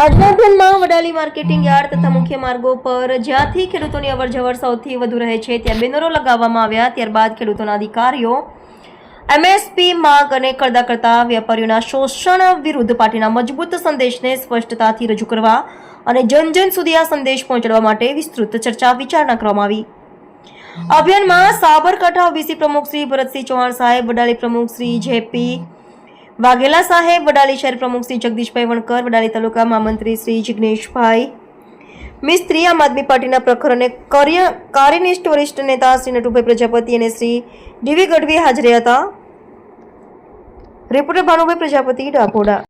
Vadali marketing yard તથા મુખ્ય માર્ગો પર જ્યાંથી ખેડૂતોની અવરજવર સૌથી વધુ રહે છે, ત્યાં બેનરો લગાવવામાં આવ્યા. ત્યારબાદ ખેડૂતોના અધિકારીઓ એમએસપી માંગ અને કરતા કરતા વેપારીઓના શોષણ વિરુદ્ધ પાર્ટીના મજબૂત સંદેશને સ્પષ્ટતાથી રજૂ કરવા અને જન જન સુધી આ સંદેશ પહોંચાડવા માટે વિસ્તૃત ચર્ચા વિચારણા કરવામાં આવી. અભિયાનમાં સાબરકાંઠા ઓબીસી પ્રમુખ શ્રી ભરતસિંહ ચૌહાણ સાહેબ, વડાલી પ્રમુખ શ્રી જેપી વાઘેલા સાહેબ, વડાલી શહેર પ્રમુખ શ્રી જગદીશભાઈ વણકર, વડાલી તાલુકામાં મંત્રી શ્રી જિગ્નેશભાઈ મિસ્ત્રી આમ આદમી પાર્ટીના પ્રખર અને કાર્ય, કાર્યનિષ્ઠ વરિષ્ઠ નેતા શ્રી નટુભાઈ પ્રજાપતિ અને શ્રી ડીવી ગઢવી હાજર હતા. રિપોર્ટર ભાનુભાઈ પ્રજાપતિ, ડાકોડા.